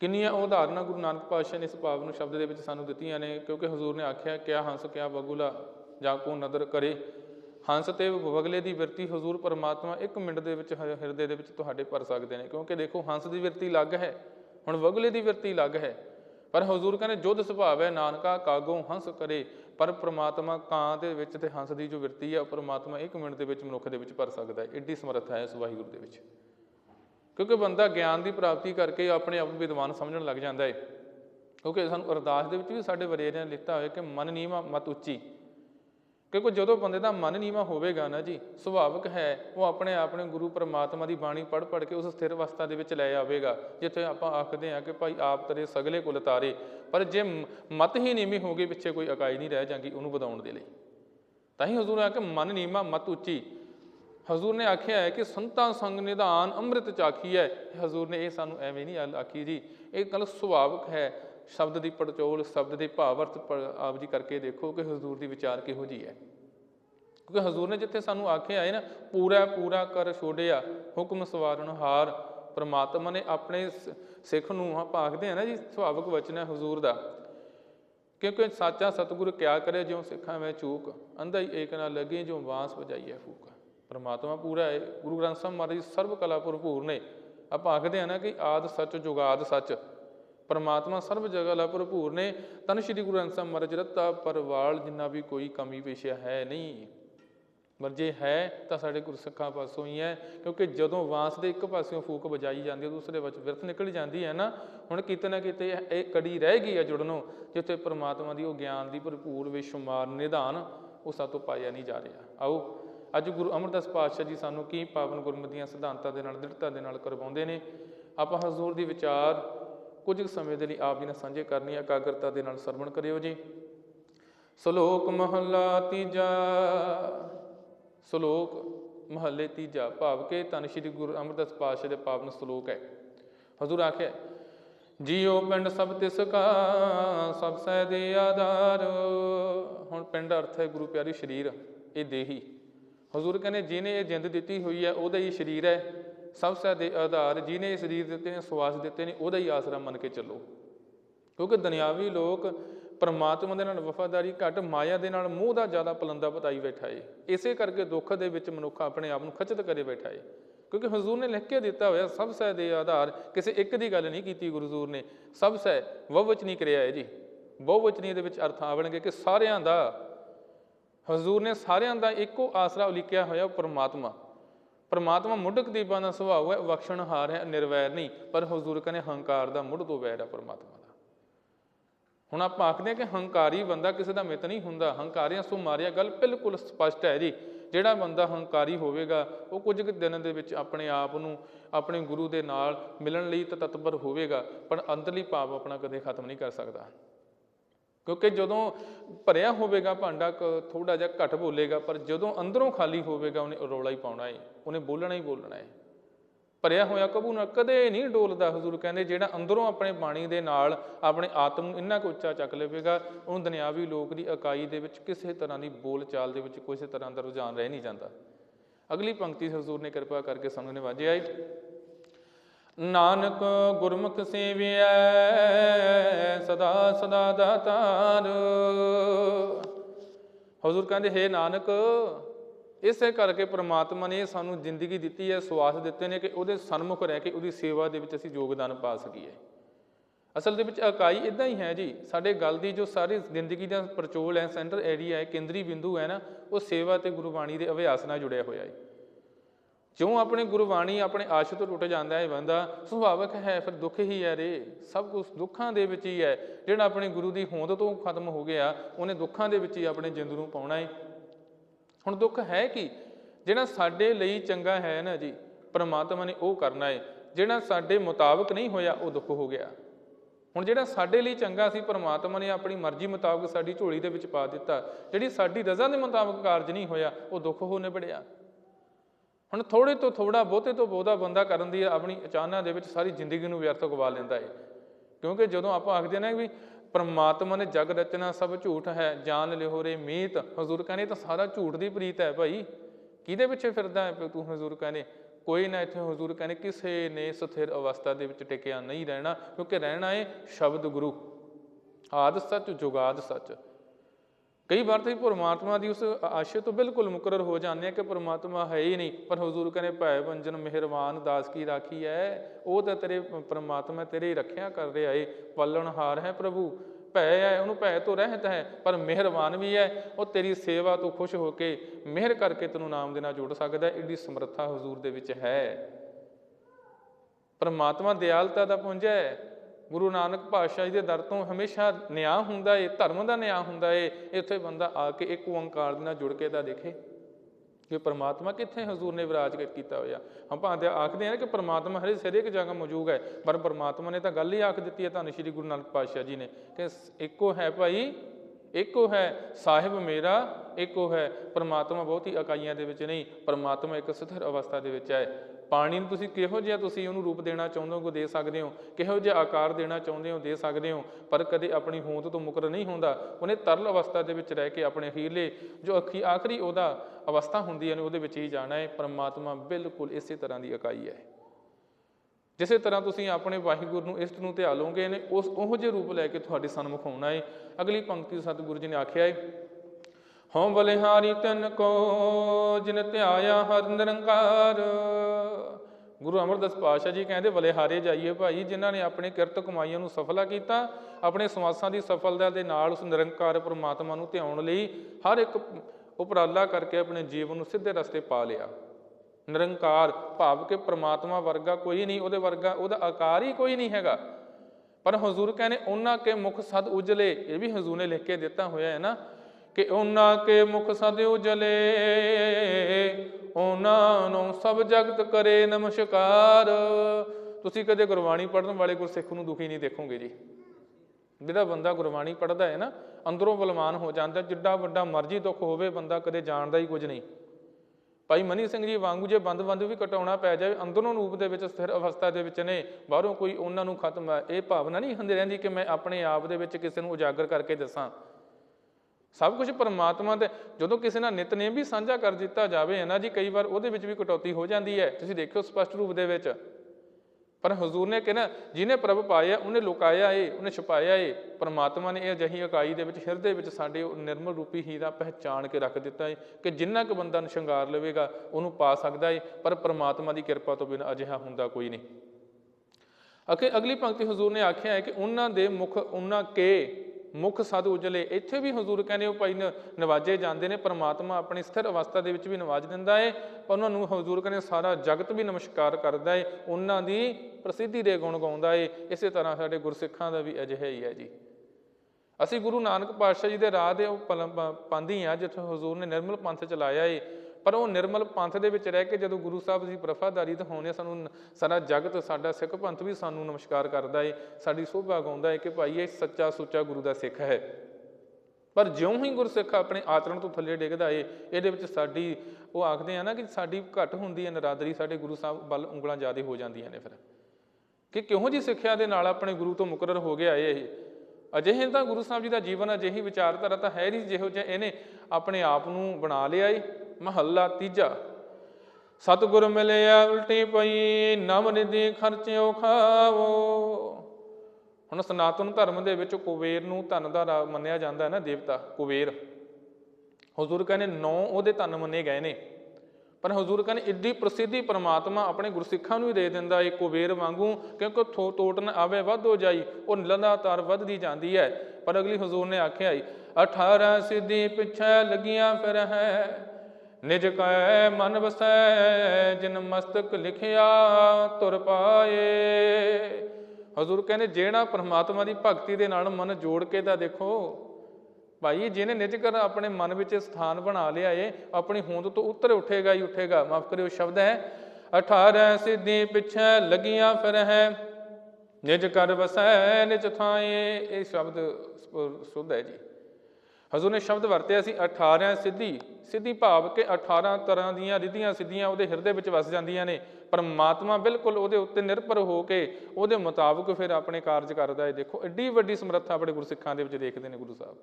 ਕਿੰਨੀਆਂ ਉਦਾਹਰਨਾਂ ਗੁਰੂ ਨਾਨਕ ਪਾਤਸ਼ਾਹ ਨੇ ਇਸ ਪਾਵਨ ਸ਼ਬਦ ਦੇ ਵਿੱਚ ਸਾਨੂੰ ਦਿੱਤੀਆਂ ਨੇ, ਕਿਉਂਕਿ ਹਜ਼ੂਰ ਨੇ ਆਖਿਆ, ਕਿਆ ਹੰਸ, ਕਿਆ ਬਗੁਲਾ, ਜਾਂ ਕੋ ਨਦਰ ਕਰੇ। ਹੰਸ ਤੇ ਬਗਲੇ ਦੀ ਵਿਰਤੀ ਹਜ਼ੂਰ ਪਰਮਾਤਮਾ ਇੱਕ ਮਿੰਟ ਦੇ ਵਿੱਚ ਹ- ਹਿਰਦੇ ਦੇ ਵਿੱਚ ਤੁਹਾਡੇ ਭਰ ਸਕਦੇ ਨੇ, ਕਿਉਂਕਿ ਦੇਖੋ ਹੰਸ ਦੀ ਵਿਰਤੀ ਅਲੱਗ ਹੈ, ਹੁਣ ਬਗਲੇ ਦੀ ਵਿਰਤੀ ਅਲੱਗ ਹੈ। ਪਰ ਹਜ਼ੂਰ ਕਹਿੰਦੇ ਜੁਧ ਸੁਭਾਵ ਹੈ, ਨਾਨਕਾ ਕਾਗੋਂ ਹੰਸ ਕਰੇ, ਪਰ ਪ੍ਰਮਾਤਮਾ ਕਾਂ ਦੇ ਵਿੱਚ ਤੇ ਹੰਸ ਦੀ ਜੋ ਵਿਰਤੀ ਹੈ ਉਹ ਪ੍ਰਮਾਤਮਾ ਇੱਕ ਮਿੰਟ ਦੇ ਵਿੱਚ ਮਨੁੱਖ ਦੇ ਵਿੱਚ ਭਰ ਸਕਦਾ ਹੈ। ਏਡੀ ਸਮਰੱਥਾ ਹੈ ਇਸ ਵਾਹਿਗੁਰੂ ਦੇ ਵਿੱਚ। ਕਿਉਂਕਿ ਬੰਦਾ ਗਿਆਨ ਦੀ ਪ੍ਰਾਪਤੀ ਕਰਕੇ ਆਪਣੇ ਆਪ ਨੂੰ ਵਿਦਵਾਨ ਸਮਝਣ ਲੱਗ ਜਾਂਦਾ ਹੈ। ਕਿਉਂਕਿ ਸਾਨੂੰ ਅਰਦਾਸ ਦੇ ਵਿੱਚ ਵੀ ਸਾਡੇ ਵਰੇਰਿਆਂ ਨੇ ਲਿਖਤਾ ਹੋਇਆ ਕਿ ਮਨ ਨੀਵਾ, ਮਤ ਉੱਚੀ। ਕਿਉਂਕਿ ਜਦੋਂ ਬੰਦੇ ਦਾ ਮਨ ਨੀਵਾ ਹੋਵੇਗਾ ਨਾ ਜੀ, ਸੁਭਾਵਿਕ ਹੈ, ਉਹ ਆਪਣੇ ਆਪ ਆਪਣੇ ਗੁਰੂ ਪਰਮਾਤਮਾ ਦੀ ਬਾਣੀ ਪੜ੍ਹ ਪੜ੍ਹ ਕੇ ਉਸ ਸਥਿਰ ਅਵਸਥਾ ਦੇ ਵਿੱਚ ਲੈ ਆਵੇਗਾ, ਜਿੱਥੇ ਆਪਾਂ ਆਖਦੇ ਹਾਂ ਕਿ ਭਾਈ ਆਪ ਤਰੇ ਸਗਲੇ ਕੁਲ ਤਾਰੇ, ਪਰ ਜੇ ਮ- ਮਤ ਹੀ ਨੀਵੀਂ ਹੋ ਗਈ, ਪਿੱਛੇ ਕੋਈ ਇਕਾਈ ਨਹੀਂ ਰਹਿ ਜਾਂਦੀ ਉਹਨੂੰ ਵਧਾਉਣ ਦੇ ਲਈ। ਤਾਂ ਹੀ ਹਜ਼ੂਰ ਆ ਕਿ ਮਨ ਨੀਵਾ, ਮਤ ਉੱਚੀ। ਹਜ਼ੂਰ ਨੇ ਆਖਿਆ ਹੈ ਕਿ ਸੰਤਾਂ ਸੰਗ ਨਿਧਾਨ ਅੰਮ੍ਰਿਤ ਚਾਖੀ ਹੈ। ਹਜ਼ੂਰ ਨੇ ਇਹ ਸਾਨੂੰ ਐਵੇਂ ਨਹੀਂ ਆਲ- ਆਖੀ ਜੀ, ਇਹ ਗੱਲ ਸੁਭਾਵਿਕ ਹੈ। ਸ਼ਬਦ ਦੀ ਪੜਚੋਲ, ਸ਼ਬਦ ਦੇ ਭਾਵਰਤ ਆਪ ਜੀ ਕਰਕੇ ਦੇਖੋ ਕਿ ਹਜ਼ੂਰ ਦੀ ਵਿਚਾਰ ਕਿਹੋ ਜੀ ਹੈ। ਕਿਉਂਕਿ ਹਜ਼ੂਰ ਨੇ ਜਿੱਥੇ ਸਾਨੂੰ ਆਖਿਆ ਹੈ ਨਾ, ਪੂਰਾ ਪੂਰਾ ਕਰ ਛੋੜਿਆ, ਹੁਕਮ ਸਵਾਰਨ ਹਾਰ, ਪ੍ਰਮਾਤਮਾ ਨੇ ਆਪਣੇ ਸਿੱਖ ਨੂੰ ਆਪਾਂ ਆਖਦੇ ਆ ਨਾ ਜੀ, ਸੁਭਾਵਿਕ ਵਚਨ ਹੈ ਹਜ਼ੂਰ ਦਾ। ਕਿਉਂਕਿ ਸਾਚਾ ਸਤਿਗੁਰ ਕਿਆ ਕਰੇ ਜਿਉ ਸਿੱਖਾਂ ਵਿੱਚ ਚੂਕ ਅੰਧਾ ਹੀ ਏਕ ਨਾ ਲੱਗੇ ਜੋ ਬਾਂਸ ਵਜਾਈਏ ਫੂਕ। ਪਰਮਾਤਮਾ ਪੂਰਾ ਹੈ, ਗੁਰੂ ਗ੍ਰੰਥ ਸਾਹਿਬ ਮਹਾਰਾਜ ਸਰਬ ਕਲਾ ਭਰਪੂਰ ਨੇ। ਆਪਾਂ ਆਖਦੇ ਆ ਨਾ ਕਿ ਆਦ ਸੱਚ ਜੁਗਾਦ ਸੱਚ। ਪਰਮਾਤਮਾ ਸਰਬ ਜਗ੍ਹਾ ਲਾ ਭਰਪੂਰ ਨੇ ਤਨ ਸ਼੍ਰੀ ਗੁਰੂ ਗ੍ਰੰਥ ਸਾਹਿਬ ਮਹਾਰਾਜ ਰਤਾ ਪਰਵਾਲ, ਜਿੰਨਾ ਵੀ ਕੋਈ ਕਮੀ ਪੇਸ਼ਿਆ ਹੈ ਨਹੀਂ। ਪਰ ਜੇ ਹੈ, ਤਾਂ ਸਾਡੇ ਗੁਰਸਿੱਖਾਂ ਪਾਸੋਂ ਹੀ ਹੈ, ਕਿਉਂਕਿ ਜਦੋਂ ਵਾਂਸ ਦੇ ਇੱਕ ਪਾਸਿਓਂ ਫੂਕ ਵਜਾਈ ਜਾਂਦੀ ਹੈ ਦੂਸਰੇ ਵਿੱਚ ਵਿਰਥ ਨਿਕਲ ਜਾਂਦੀ ਹੈ ਨਾ। ਹੁਣ ਕਿਤੇ ਨਾ ਕਿਤੇ ਇਹ ਕੜੀ ਰਹਿ ਗਈ ਹੈ ਜੁੜਨੋਂ ਜਿੱਥੇ ਪ੍ਰਮਾਤਮਾ ਦੀ ਉਹ ਗਿਆਨ ਦੀ ਭਰਪੂਰ ਬੇਸ਼ੁਮਾਰ ਨਿਧਾਨ ਉਹ ਸਾਤੋਂ ਪਾਇਆ ਨਹੀਂ ਜਾ ਰਿਹਾ। ਆਓ, ਅੱਜ ਗੁਰੂ ਅਮਰਦਾਸ ਪਾਤਸ਼ਾਹ ਜੀ ਸਾਨੂੰ ਕੀ ਪਾਵਨ ਗੁਰਮਤਿ ਦੀਆਂ ਸਿਧਾਂਤਾਂ ਦੇ ਨਾਲ, ਦ੍ਰਿੜਤਾ ਦੇ ਨਾਲ ਕਰਵਾਉਂਦੇ ਨੇ। ਆਪਾਂ ਹਜ਼ੂਰ ਦੀ ਵਿਚਾਰ ਕੁਝ ਕੁ ਸਮੇਂ ਦੇ ਲਈ ਆਪ ਜੀ ਨਾਲ ਸਾਂਝੇ ਕਰਨੀ ਹੈ, ਇਕਾਗਰਤਾ ਦੇ ਨਾਲ ਸਰਵਣ ਕਰਿਓ ਜੀ। ਸ਼ਲੋਕ ਮਹੱਲਾ ਤੀਜਾ। ਸ਼ਲੋਕ ਮਹੱਲੇ ਤੀਜਾ। ਭਾਵ ਕੇ ਧੰਨ ਸ਼੍ਰੀ ਗੁਰੂ ਅਮਰਦਾਸ ਪਾਤਸ਼ਾਹ ਦੇ ਪਾਵਨ ਸ਼ਲੋਕ ਹੈ। ਹਜ਼ੂਰ ਆਖਿਆ ਜੀਉ ਪਿੰਡ ਸਭ ਤਿਸ ਕਾ, ਸਭ ਸਹਿ ਦੇ ਆਧਾਰ। ਹੁਣ ਪਿੰਡ ਅਰਥ ਹੈ, ਗੁਰੂ ਪਿਆਰੀ ਸਰੀਰ, ਇਹ ਦੇਹੀ। ਹਜ਼ੂਰ ਕਹਿੰਦੇ, ਜਿਹਨੇ ਇਹ ਜਿੰਦ ਦਿੱਤੀ ਹੋਈ ਹੈ, ਉਹਦਾ ਹੀ ਸਰੀਰ ਹੈ। ਸਭ ਸਹਿ ਦੇ ਆਧਾਰ ਜਿਹਨੇ ਸਰੀਰ ਦਿੱਤੇ ਨੇ, ਸਵਾਸ ਦਿੱਤੇ ਨੇ, ਉਹਦਾ ਹੀ ਆਸਰਾ ਮੰਨ ਕੇ ਚੱਲੋ। ਕਿਉਂਕਿ ਦੁਨਿਆਵੀ ਲੋਕ ਪਰਮਾਤਮਾ ਦੇ ਨਾਲ ਵਫਾਦਾਰੀ ਘੱਟ, ਮਾਇਆ ਦੇ ਨਾਲ ਮੂੰਹ ਦਾ ਜ਼ਿਆਦਾ ਪਲੰਦਾ ਪਤਾਈ ਬੈਠਾ ਏ। ਇਸੇ ਕਰਕੇ ਦੁੱਖ ਦੇ ਵਿੱਚ ਮਨੁੱਖ ਆਪਣੇ ਆਪ ਨੂੰ ਖਚਿਤ ਕਰੇ ਬੈਠਾ ਏ। ਕਿਉਂਕਿ ਹਜ਼ੂਰ ਨੇ ਲਿਖ ਕੇ ਦਿੱਤਾ ਹੋਇਆ, ਸਭ ਸਹਿ ਦੇ ਆਧਾਰ ਕਿਸੇ ਇੱਕ ਦੀ ਗੱਲ ਨਹੀਂ ਕੀਤੀ ਗੁਰੂ ਹਜ਼ੂਰ ਨੇ। ਸਭ ਸਹਿ ਬਹੁਵਚਨੀ ਕਰਿਆ ਹੈ ਜੀ। ਬਹੁਵਚਨੀ ਦੇ ਵਿੱਚ ਅਰਥ ਆਵਣਗੇ ਕਿ ਸਾਰਿਆਂ ਦਾ, ਹਜ਼ੂਰ ਨੇ ਸਾਰਿਆਂ ਦਾ ਇੱਕੋ ਆਸਰਾ ਉਲੀਕਿਆ ਹੋਇਆ ਉਹ ਪਰਮਾਤਮਾ। ਪਰਮਾਤਮਾ ਮੁੱਢਕ ਦੀਪਾਂ ਦਾ ਸੁਭਾਅ ਹੈ ਬਖਸ਼ਣਹਾਰ ਹੈ, ਨਿਰਵੈਰ ਨਹੀਂ, ਪਰ ਹਜ਼ੂਰ ਕਹਿੰਦੇ ਹੰਕਾਰ ਦਾ ਮੁੱਢ ਤੋਂ ਵੈਰ ਹੈ ਪਰਮਾਤਮਾ ਦਾ। ਹੁਣ ਆਪਾਂ ਆਖਦੇ ਹਾਂ ਕਿ ਹੰਕਾਰੀ ਬੰਦਾ ਕਿਸੇ ਦਾ ਮਿੱਤ ਨਹੀਂ ਹੁੰਦਾ। ਹੰਕਾਰੀਆਂ ਸੋ ਮਾਰਿਆ, ਗੱਲ ਬਿਲਕੁਲ ਸਪਸ਼ਟ ਹੈ ਜੀ। ਜਿਹੜਾ ਬੰਦਾ ਹੰਕਾਰੀ ਹੋਵੇਗਾ, ਉਹ ਕੁਝ ਕੁ ਦਿਨ ਦੇ ਵਿੱਚ ਆਪਣੇ ਆਪ ਨੂੰ ਆਪਣੇ ਗੁਰੂ ਦੇ ਨਾਲ ਮਿਲਣ ਲਈ ਤਾਂ ਤਤਪਰ ਹੋਵੇਗਾ, ਪਰ ਅੰਦਰਲੀ ਭਾਵ ਆਪਣਾ ਕਦੇ ਖਤਮ ਨਹੀਂ ਕਰ ਸਕਦਾ। ਕਿਉਂਕਿ ਜਦੋਂ ਭਰਿਆ ਹੋਵੇਗਾ ਭਾਂਡਾ ਥੋੜਾ ਜਿਹਾ ਘੱਟ ਬੋਲੇਗਾ, ਪਰ ਜਦੋਂ ਅੰਦਰੋਂ ਖਾਲੀ ਹੋਵੇਗਾ, ਉਹਨੇ ਰੌਲਾ ਹੀ ਪਾਉਣਾ ਹੈ ਉਹਨੇ ਬੋਲਣਾ ਹੀ ਬੋਲਣਾ ਹੈ ਭਰਿਆ ਹੋਇਆ ਕਬੂ ਨਾ ਕਦੇ ਨਹੀਂ ਡੋਲਦਾ ਹਜ਼ੂਰ, ਕਹਿੰਦੇ ਜਿਹੜਾ ਅੰਦਰੋਂ ਆਪਣੇ ਬਾਣੀ ਦੇ ਨਾਲ ਆਪਣੇ ਆਤਮ ਨੂੰ ਇੰਨਾ ਕੁ ਉੱਚਾ ਚੱਕ ਲਵੇਗਾ ਉਹਨੂੰ ਦੁਨਿਆਵੀ ਲੋਕ ਦੀ ਇਕਾਈ ਦੇ ਵਿੱਚ ਕਿਸੇ ਤਰ੍ਹਾਂ ਦੀ ਬੋਲਚਾਲ ਦੇ ਵਿੱਚ ਕਿਸੇ ਤਰ੍ਹਾਂ ਦਾ ਰੁਝਾਨ ਰਹਿ ਨਹੀਂ ਜਾਂਦਾ। ਅਗਲੀ ਪੰਕਤੀ ਹਜ਼ੂਰ ਨੇ ਕਿਰਪਾ ਕਰਕੇ ਸਾਨੂੰ ਨਿਵਾਜਿਆ ਹੈ ਨਾਨਕ ਗੁਰਮੁਖ ਸੇਵਿਐ, ਸਦਾ ਸਦਾ ਦਾਤਾਰ। ਹਜ਼ੂਰ ਕਹਿੰਦੇ, ਹੈ ਨਾਨਕ, ਇਸੇ ਕਰਕੇ ਪ੍ਰਮਾਤਮਾ ਨੇ ਸਾਨੂੰ ਜ਼ਿੰਦਗੀ ਦਿੱਤੀ ਹੈ, ਸਵਾਸ ਦਿੱਤੇ ਨੇ ਕਿ ਉਹਦੇ ਸਨਮੁਖ ਰਹਿ ਕੇ ਉਹਦੀ ਸੇਵਾ ਦੇ ਵਿੱਚ ਅਸੀਂ ਯੋਗਦਾਨ ਪਾ ਸਕੀਏ। ਅਸਲ ਦੇ ਵਿੱਚ ਇਕਾਈ ਇਦਾਂ ਹੀ ਹੈ ਜੀ, ਸਾਡੇ ਗੱਲ ਦੀ ਜੋ ਸਾਰੀ ਜ਼ਿੰਦਗੀ ਦਾ ਪਰਚੋਲ ਹੈ, ਸੈਂਟਰ ਏਰੀਆ ਹੈ, ਕੇਂਦਰੀ ਬਿੰਦੂ ਹੈ ਨਾ, ਉਹ ਸੇਵਾ ਤੇ ਗੁਰਬਾਣੀ ਦੇ ਅਭਿਆਸ ਨਾਲ ਜੁੜਿਆ ਹੋਇਆ ਹੈ। ਜਿਉਂ ਆਪਣੇ ਗੁਰਬਾਣੀ ਆਪਣੇ ਆਸ਼ ਤੋਂ ਟੁੱਟ ਜਾਂਦਾ ਹੈ ਬੰਦਾ ਸੁਭਾਵਕ ਹੈ, ਫਿਰ ਦੁੱਖ ਹੀ ਹੈ ਰੇ। ਸਭ ਕੁਝ ਦੁੱਖਾਂ ਦੇ ਵਿੱਚ ਹੀ ਹੈ। ਜਿਹੜਾ ਆਪਣੇ ਗੁਰੂ ਦੀ ਹੋਂਦ ਤੋਂ ਖਤਮ ਹੋ ਗਿਆ, ਉਹਨੇ ਦੁੱਖਾਂ ਦੇ ਵਿੱਚ ਹੀ ਆਪਣੇ ਜਿੰਦ ਨੂੰ ਪਾਉਣਾ ਹੈ। ਹੁਣ ਦੁੱਖ ਹੈ ਕੀ? ਜਿਹੜਾ ਸਾਡੇ ਲਈ ਚੰਗਾ ਹੈ ਨਾ ਜੀ, ਪਰਮਾਤਮਾ ਨੇ ਉਹ ਕਰਨਾ ਹੈ। ਜਿਹੜਾ ਸਾਡੇ ਮੁਤਾਬਕ ਨਹੀਂ ਹੋਇਆ, ਉਹ ਦੁੱਖ ਹੋ ਗਿਆ। ਹੁਣ ਜਿਹੜਾ ਸਾਡੇ ਲਈ ਚੰਗਾ ਸੀ, ਪਰਮਾਤਮਾ ਨੇ ਆਪਣੀ ਮਰਜ਼ੀ ਮੁਤਾਬਕ ਸਾਡੀ ਝੋਲੀ ਦੇ ਵਿੱਚ ਪਾ ਦਿੱਤਾ। ਜਿਹੜੀ ਸਾਡੀ ਰਜ਼ਾ ਦੇ ਮੁਤਾਬਕ ਕਾਰਜ ਨਹੀਂ ਹੋਇਆ, ਉਹ ਦੁੱਖ ਹੋ ਨਿਬੜਿਆ। ਹੁਣ ਥੋੜੇ ਤੋਂ ਥੋੜਾ ਬਹੁਤੇ ਤੋਂ ਬਹੁਤਾ ਬੰਦਾ ਕਰਨ ਦੀ ਆਪਣੀ ਅਚਾਨਕ ਦੇ ਵਿੱਚ ਸਾਰੀ ਜ਼ਿੰਦਗੀ ਨੂੰ ਵਿਅਰਥ ਗਵਾ ਲੈਂਦਾ ਹੈ। ਕਿਉਂਕਿ ਜਦੋਂ ਆਪਾਂ ਆਖਦੇ ਨੇ ਵੀ ਪਰਮਾਤਮਾ ਨੇ ਜਗ ਰਚਨਾ ਸਭ ਝੂਠ ਹੈ, ਜਾਨ ਲਿਹੋ ਰੇ ਮੀਤ, ਹਜ਼ੂਰ ਕਹਿੰਦੇ ਤਾਂ ਸਾਰਾ ਝੂਠ ਦੀ ਪ੍ਰੀਤ ਹੈ ਭਾਈ। ਕਿਹਦੇ ਪਿੱਛੇ ਫਿਰਦਾ ਹੈ ਤੂੰ ਹਜ਼ੂਰ ਕਹਿੰਦੇ? ਕੋਈ ਨਾ ਇੱਥੇ ਹਜ਼ੂਰ ਕਹਿੰਦੇ, ਕਿਸੇ ਨੇ ਸਥਿਰ ਅਵਸਥਾ ਦੇ ਵਿੱਚ ਟਿਕਿਆ ਨਹੀਂ ਰਹਿਣਾ, ਕਿਉਂਕਿ ਰਹਿਣਾ ਹੈ ਸ਼ਬਦ ਗੁਰੂ। ਆਦ ਸੱਚ, ਜੁਗਾਦ ਸੱਚ। ਕਈ ਵਾਰ ਤਾਂ ਪਰਮਾਤਮਾ ਦੀ ਉਸ ਆਸ਼ੇ ਤੋਂ ਬਿਲਕੁਲ ਮੁਕਰਰ ਹੋ ਜਾਂਦੇ ਆ ਕਿ ਪਰਮਾਤਮਾ ਹੈ ਹੀ ਨਹੀਂ। ਪਰ ਹਜ਼ੂਰ ਕਹਿੰਦੇ, ਭੈ ਵੰਜਨ ਮਿਹਰਬਾਨ, ਦਾਸ ਕੀ ਰਾਖੀ ਹੈ ਉਹ ਤਾਂ ਤੇਰੇ ਪਰਮਾਤਮਾ ਤੇਰੇ ਰੱਖਿਆ ਕਰ ਰਿਹਾ ਏ। ਪਾਲਣਹਾਰ ਹੈ ਪ੍ਰਭੂ। ਭੈ ਹੈ ਉਹਨੂੰ ਭੈ ਤੋਂ ਰਹਿਤ ਹੈ, ਪਰ ਮਿਹਰਬਾਨ ਵੀ ਹੈ ਉਹ ਤੇਰੀ ਸੇਵਾ ਤੋਂ ਖੁਸ਼ ਹੋ ਕੇ ਮਿਹਰ ਕਰਕੇ ਤੈਨੂੰ ਨਾਮ ਦੇ ਨਾਲ ਜੋੜ ਸਕਦਾ ਹੈ। ਏਡੀ ਸਮਰੱਥਾ ਹਜ਼ੂਰ ਦੇ ਵਿੱਚ ਹੈ। ਪਰਮਾਤਮਾ ਦਿਆਲਤਾ ਦਾ ਪੁੰਜ ਹੈ ਗੁਰੂ ਨਾਨਕ ਪਾਤਸ਼ਾਹ ਜੀ ਦੇ ਦਰ ਤੋਂ ਹਮੇਸ਼ਾ ਨਿਆਂ ਹੁੰਦਾ ਏ, ਧਰਮ ਦਾ ਨਿਆਂ ਹੁੰਦਾ ਏ। ਇੱਥੇ ਬੰਦਾ ਆ ਕੇ ਇੱਕ ਓੰਕਾਰ ਦੇ ਨਾਲ ਜੁੜ ਕੇ ਤਾਂ ਦੇਖੇ ਕਿ ਪਰਮਾਤਮਾ ਕਿੱਥੇ ਹਜ਼ੂਰ ਨੇ ਵਿਰਾਜ ਕੀਤਾ ਹੋਇਆ। ਹਾਂ ਤੇ ਆਖਦੇ ਆ ਕਿ ਪਰਮਾਤਮਾ ਹਰੇ ਸਿਰ ਇੱਕ ਜਗ੍ਹਾ ਮੌਜੂਦ ਹੈ, ਪਰ ਪਰਮਾਤਮਾ ਨੇ ਤਾਂ ਗੱਲ ਹੀ ਆਖ ਦਿੱਤੀ ਹੈ ਤੁਹਾਨੂੰ ਸ੍ਰੀ ਗੁਰੂ ਨਾਨਕ ਪਾਤਸ਼ਾਹ ਜੀ ਨੇ ਕਿ ਇੱਕੋ ਹੈ ਭਾਈ, ਇੱਕੋ ਹੈ ਸਾਹਿਬ ਮੇਰਾ, ਇੱਕੋ ਹੈ ਪਰਮਾਤਮਾ ਬਹੁਤੀ ਇਕਾਈਆਂ ਦੇ ਵਿੱਚ ਨਹੀਂ, ਪਰਮਾਤਮਾ ਇੱਕ ਸਥਿਰ ਅਵਸਥਾ ਦੇ ਵਿੱਚ ਹੈ। ਪਾਣੀ ਨੂੰ ਤੁਸੀਂ ਕਿਹੋ ਜਿਹਾ ਤੁਸੀਂ ਉਹਨੂੰ ਰੂਪ ਦੇਣਾ ਚਾਹੁੰਦੇ ਹੋ, ਦੇ ਸਕਦੇ ਹੋ? ਕਿਹੋ ਜਿਹਾ ਆਕਾਰ ਦੇਣਾ ਚਾਹੁੰਦੇ ਹੋ, ਦੇ ਸਕਦੇ ਹੋ? ਪਰ ਕਦੇ ਆਪਣੀ ਹੋਂਦ ਤੋਂ ਮੁਕਰ ਨਹੀਂ ਹੁੰਦਾ। ਉਹਨੇ ਤਰਲ ਅਵਸਥਾ ਦੇ ਵਿੱਚ ਰਹਿ ਕੇ ਆਪਣੇ ਅਖੀਰਲੇ ਜੋ ਅਖੀ ਆਖਰੀ ਉਹਦਾ ਅਵਸਥਾ ਹੁੰਦੀ ਹੈ ਉਹਦੇ ਵਿੱਚ ਹੀ ਜਾਣਾ ਹੈ। ਪਰਮਾਤਮਾ ਬਿਲਕੁਲ ਇਸੇ ਤਰ੍ਹਾਂ ਦੀ ਇਕਾਈ ਹੈ। ਜਿਸੇ ਤਰ੍ਹਾਂ ਤੁਸੀਂ ਆਪਣੇ ਵਾਹਿਗੁਰੂ ਨੂੰ ਇਸ ਨੂੰ ਧਿਆ ਲਓਗੇ ਨੇ, ਉਸ ਉਹ ਜਿਹੇ ਰੂਪ ਲੈ ਕੇ ਤੁਹਾਡੇ ਸਨਮੁਖ ਆਉਣਾ ਹੈ। ਅਗਲੀ ਪੰਕਤੀ ਸਤਿਗੁਰੂ ਜੀ ਨੇ ਆਖਿਆ ਹੈ, ਹਉ ਬਲਿਹਾਰੀ ਤਨ ਕੋ, ਜਿਨ ਧਿਆਇਆ ਹਰ ਨਿਰੰਕਾਰ। ਗੁਰੂ ਅਮਰਦਾਸ ਪਾਤਸ਼ਾਹ ਜੀ ਕਹਿੰਦੇ ਬਲਿਹਾਰੇ ਜਾਈਏ ਭਾਈ, ਜਿਨ੍ਹਾਂ ਨੇ ਆਪਣੇ ਕਿਰਤ ਕਮਾਈਆਂ ਨੂੰ ਸਫਲਾ ਕੀਤਾ, ਆਪਣੇ ਸਵਾਸਾਂ ਦੀ ਸਫਲਤਾ ਦੇ ਨਾਲ ਉਸ ਨਿਰੰਕਾਰ ਪ੍ਰਮਾਤਮਾ ਨੂੰ ਧਿਆਉਣ ਲਈ ਹਰ ਇੱਕ ਉਪਰਾਲਾ ਕਰਕੇ ਆਪਣੇ ਜੀਵਨ ਨੂੰ ਸਿੱਧੇ ਰਸਤੇ ਪਾ ਲਿਆ। ਨਿਰੰਕਾਰ, ਭਾਵ ਕਿ ਪ੍ਰਮਾਤਮਾ ਵਰਗਾ ਕੋਈ ਨਹੀਂ, ਉਹਦੇ ਵਰਗਾ, ਉਹਦਾ ਆਕਾਰ ਹੀ ਕੋਈ ਨਹੀਂ ਹੈਗਾ। ਪਰ ਹਜ਼ੂਰ ਕਹਿੰਦੇ, ਉਹਨਾਂ ਕੇ ਮੁਖ ਸਦ ਉਜਲੇ, ਇਹ ਵੀ ਹਜ਼ੂਰ ਨੇ ਲਿਖ ਕੇ ਦਿੱਤਾ ਹੋਇਆ ਹੈ ਨਾ। ਕਿ ਉਹਨਾਂ ਕੇ ਮੁਖ ਸਦ ਉਜਲੇ ਉਹਨਾਂ ਨੂੰ ਸਭ ਜਗਤ ਕਰੇ ਨਮਸਕਾਰ। ਤੁਸੀਂ ਕਦੇ ਗੁਰਬਾਣੀ ਪੜ੍ਹਨ ਵਾਲੇ ਗੁਰਸਿੱਖ ਨੂੰ ਦੁਖੀ ਨਹੀਂ ਦੇਖੋਗੇ ਜੀ? ਜਿਹੜਾ ਬੰਦਾ ਗੁਰਬਾਣੀ ਪੜ੍ਹਦਾ ਹੈ ਨਾ, ਅੰਦਰੋਂ ਬਲਵਾਨ ਹੋ ਜਾਂਦਾ, ਜਿੱਡਾ ਵੱਡਾ ਮਰਜ਼ੀ ਦੁੱਖ ਹੋਵੇ, ਬੰਦਾ ਕਦੇ ਜਾਣਦਾ ਹੀ ਕੁਝ ਨਹੀਂ। ਭਾਈ ਮਨੀ ਸਿੰਘ ਜੀ ਵਾਂਗੂ ਜੇ ਬੰਦ-ਬੰਦ ਵੀ ਕਟਾਉਣਾ ਪੈ ਜਾਵੇ, ਅੰਦਰੋਂ ਰੂਪ ਦੇ ਵਿੱਚ ਸਥਿਰ ਅਵਸਥਾ ਦੇ ਵਿੱਚ ਨੇ, ਬਾਹਰੋਂ ਕੋਈ ਉਹਨਾਂ ਨੂੰ ਖਤਮ ਹੈ ਇਹ ਭਾਵਨਾ ਨਹੀਂ ਹੁੰਦੀ ਰਹਿੰਦੀ ਕਿ ਮੈਂ ਆਪਣੇ ਆਪ ਦੇ ਵਿੱਚ ਕਿਸੇ ਨੂੰ ਉਜਾਗਰ ਕਰਕੇ ਦੱਸਾਂ। ਸਭ ਕੁਝ ਪਰਮਾਤਮਾ ਦੇ ਜਦੋਂ ਕਿਸੇ ਨਾਲ ਨਿਤਨੇਮ ਵੀ ਸਾਂਝਾ ਕਰ ਦਿੱਤਾ ਜਾਵੇ ਹੈ ਨਾ ਜੀ ਕਈ ਵਾਰ ਉਹਦੇ ਵਿੱਚ ਵੀ ਕਟੌਤੀ ਹੋ ਜਾਂਦੀ ਹੈ। ਤੁਸੀਂ ਦੇਖਿਓ ਸਪਸ਼ਟ ਰੂਪ ਦੇ ਵਿੱਚ। ਪਰ ਹਜ਼ੂਰ ਨੇ ਕਿਹਾ ਜਿਹਨੇ ਪ੍ਰਭ ਪਾਇਆ, ਉਹਨੇ ਲੁਕਾਇਆ ਏ, ਉਹਨੇ ਛੁਪਾਇਆ ਏ। ਪਰਮਾਤਮਾ ਨੇ ਇਹ ਅਜਿਹੀ ਇਕਾਈ ਦੇ ਵਿੱਚ, ਹਿਰਦੇ ਵਿੱਚ ਸਾਡੇ ਨਿਰਮਲ ਰੂਪੀ ਹੀ ਦਾ ਪਹਿਚਾਣ ਕੇ ਰੱਖ ਦਿੱਤਾ ਏ ਕਿ ਜਿੰਨਾ ਕੁ ਬੰਦਾ ਨੂੰ ਸ਼ਿੰਗਾਰ ਲਵੇਗਾ, ਉਹਨੂੰ ਪਾ ਸਕਦਾ ਏ, ਪਰ ਪਰਮਾਤਮਾ ਦੀ ਕਿਰਪਾ ਤੋਂ ਬਿਨਾਂ ਅਜਿਹਾ ਹੁੰਦਾ ਕੋਈ ਨਹੀਂ। ਅਕੇ ਅਗਲੀ ਪੰਕਤੀ ਹਜ਼ੂਰ ਨੇ ਆਖਿਆ ਹੈ ਕਿ ਉਹਨਾਂ ਦੇ ਮੁਖ, ਉਹਨਾਂ ਕੇ ਮੁਖ ਸਦ ਉਜਲੇ, ਇੱਥੇ ਵੀ ਹਜ਼ੂਰ ਕਹਿੰਦੇ ਉਹ ਭਾਈ ਨ- ਨਵਾਜੇ ਜਾਂਦੇ ਨੇ, ਪਰਮਾਤਮਾ ਆਪਣੀ ਸਥਿਰ ਅਵਸਥਾ ਦੇ ਵਿੱਚ ਵੀ ਨਵਾਜ ਦਿੰਦਾ ਏ, ਪਰ ਉਹਨਾਂ ਨੂੰ ਹਜ਼ੂਰ ਕਹਿੰਦੇ ਸਾਰਾ ਜਗਤ ਵੀ ਨਮਸਕਾਰ ਕਰਦਾ ਏ, ਉਹਨਾਂ ਦੀ ਪ੍ਰਸਿੱਧੀ ਦੇ ਗੁਣ ਗਾਉਂਦਾ ਏ, ਇਸੇ ਤਰ੍ਹਾਂ ਸਾਡੇ ਗੁਰਸਿੱਖਾਂ ਦਾ ਵੀ ਅਜਿਹਾ ਹੀ ਹੈ ਜੀ। ਅਸੀਂ ਗੁਰੂ ਨਾਨਕ ਪਾਤਸ਼ਾਹ ਜੀ ਦੇ ਰਾਹ ਦੇ ਉਹ ਪਲ- ਪ- ਪਾਂਦੀ ਆ ਜਿੱਥੇ ਹਜ਼ੂਰ ਨੇ ਨਿਰਮਲ ਪੰਥ ਚਲਾਇਆ ਏ ਪਰ ਉਹ ਨਿਰਮਲ ਪੰਥ ਦੇ ਵਿੱਚ ਰਹਿ ਕੇ ਜਦੋਂ ਗੁਰੂ ਸਾਹਿਬ ਦੀ ਪ੍ਰਫਾਦਾਰੀ ਤੇ ਹੋਣੇ ਸਾਨੂੰ ਸਾਰਾ ਜਗਤ, ਸਾਡਾ ਸਿੱਖ ਪੰਥ ਵੀ ਸਾਨੂੰ ਨਮਸਕਾਰ ਕਰਦਾ ਏ, ਸਾਡੀ ਸੋਭਾ ਗਾਉਂਦਾ ਏ ਕਿ ਭਾਈ ਇਹ ਸੱਚਾ ਸੁੱਚਾ ਗੁਰੂ ਦਾ ਸਿੱਖ ਹੈ। ਪਰ ਜਿਉਂ ਹੀ ਗੁਰਸਿੱਖ ਆਪਣੇ ਆਚਰਣ ਤੋਂ ਥੱਲੇ ਡਿੱਗਦਾ ਏ, ਇਹਦੇ ਵਿੱਚ ਸਾਡੀ, ਉਹ ਆਖਦੇ ਆ ਨਾ ਕਿ ਸਾਡੀ ਘੱਟ ਹੁੰਦੀ ਹੈ ਨਰਾਦਰੀ, ਸਾਡੇ ਗੁਰੂ ਸਾਹਿਬ ਵੱਲ ਉਂਗਲਾਂ ਜ਼ਿਆਦਾ ਹੋ ਜਾਂਦੀਆਂ ਨੇ ਫਿਰ। ਕਿ ਕਿਹੋ ਜੀ ਸਿੱਖਿਆ ਦੇ ਨਾਲ ਆਪਣੇ ਗੁਰੂ ਤੋਂ ਮੁਕਰਰ ਹੋ ਗਿਆ ਇਹ? ਅਜਿਹੇ ਤਾਂ ਗੁਰੂ ਸਾਹਿਬ ਜੀ ਦਾ ਜੀਵਨ, ਅਜਿਹੀ ਵਿਚਾਰਧਾਰਾ ਤਾਂ ਹੈ ਨਹੀਂ ਜਿਹੋ ਜਿਹਾ ਇਹਨੇ ਆਪਣੇ ਆਪ ਨੂੰ ਬਣਾ ਲਿਆ ਏ। ਮਹੱਲਾ ਤੀਜਾ। ਸਤਿਗੁਰ ਮਿਲਿਆ ਉਲਟੀ ਪਈ, ਨਵ ਨਿਧੀ ਖਰਚਿਓ ਖਾਵੋ ਹੁਣ ਸਨਾਤਨ ਧਰਮ ਦੇ ਵਿੱਚ ਕੁਬੇਰ ਨੂੰ ਧਨ ਦਾ ਮੰਨਿਆ ਜਾਂਦਾ ਹੈ ਨਾ ਦੇਵਤਾ, ਕੁਬੇਰ। ਹਜ਼ੂਰ ਕਹਿੰਦੇ ਨੌ ਉਹਦੇ ਧਨ ਮੰਨੇ ਗਏ ਨੇ। ਪਰ ਹਜ਼ੂਰ ਕਹਿੰਦੇ ਇੱਡੀ ਪ੍ਰਸਿੱਧੀ ਪ੍ਰਮਾਤਮਾ ਆਪਣੇ ਗੁਰਸਿੱਖਾਂ ਨੂੰ ਹੀ ਦੇ ਦਿੰਦਾ ਏ ਕੁਬੇਰ ਵਾਂਗੂ, ਕਿਉਂਕਿ ਥੋ ਤੋਟ ਨਾ ਆਵੇ ਵੱਧ ਹੋ ਜਾਈ, ਉਹ ਲਗਾਤਾਰ ਵੱਧਦੀ ਜਾਂਦੀ ਹੈ। ਪਰ ਅਗਲੀ ਹਜ਼ੂਰ ਨੇ ਆਖਿਆ ਈ 18 ਸਿੱਧੀ ਪਿੱਛੇ ਲੱਗੀਆਂ ਫਿਰ ਹੈ। ਨਿਜ ਕੈ ਮਨ ਵਸੈ, ਜਿਨ ਮਸਤਕ ਲਿਖਿਆ ਤੁਰ ਪਾਏ। ਹਜ਼ੂਰ ਕਹਿੰਦੇ, ਜਿਹੜਾ ਪ੍ਰਮਾਤਮਾ ਦੀ ਭਗਤੀ ਦੇ ਨਾਲ ਮਨ ਜੋੜ ਕੇ ਤਾਂ ਦੇਖੋ, ਭਾਈ ਜਿਹਨੇ ਨਿਜ ਕਰ ਆਪਣੇ ਮਨ ਵਿੱਚ ਸਥਾਨ ਬਣਾ ਲਿਆ ਏ, ਆਪਣੀ ਹੋਂਦ ਤੋਂ ਉੱਤਰ ਉੱਠੇਗਾ ਹੀ ਉੱਠੇਗਾ। ਮਾਫ ਕਰਿਓ, ਸ਼ਬਦ ਹੈ। 18 ਸਿੱਧੀ ਪਿੱਛੇ ਲੱਗੀਆਂ ਫਿਰ ਹੈ। ਨਿਜ ਕਰ ਵਸੈ, ਨਿਜ ਥਾਏ ਇਹ ਸ਼ਬਦ ਸੁਧ ਹੈ ਜੀ। ਹਜ਼ੂਰ ਨੇ ਸ਼ਬਦ ਵਰਤਿਆ ਸੀ 18 ਸਿੱਧੀ ਸਿੱਧੀ ਭਾਵ ਕਿ 18 ਤਰ੍ਹਾਂ ਦੀਆਂ ਰਿਧੀਆਂ ਸਿੱਧੀਆਂ ਉਹਦੇ ਹਿਰਦੇ ਵਿੱਚ ਵਸ ਜਾਂਦੀਆਂ ਨੇ, ਪਰਮਾਤਮਾ ਬਿਲਕੁਲ ਉਹਦੇ ਉੱਤੇ ਨਿਰਭਰ ਹੋ ਕੇ ਉਹਦੇ ਮੁਤਾਬਕ ਫਿਰ ਆਪਣੇ ਕਾਰਜ ਕਰਦਾ ਹੈ। ਦੇਖੋ ਐਡੀ ਵੱਡੀ ਸਮਰੱਥਾ ਆਪਣੇ ਗੁਰਸਿੱਖਾਂ ਦੇ ਵਿੱਚ ਦੇਖਦੇ ਨੇ ਗੁਰੂ ਸਾਹਿਬ।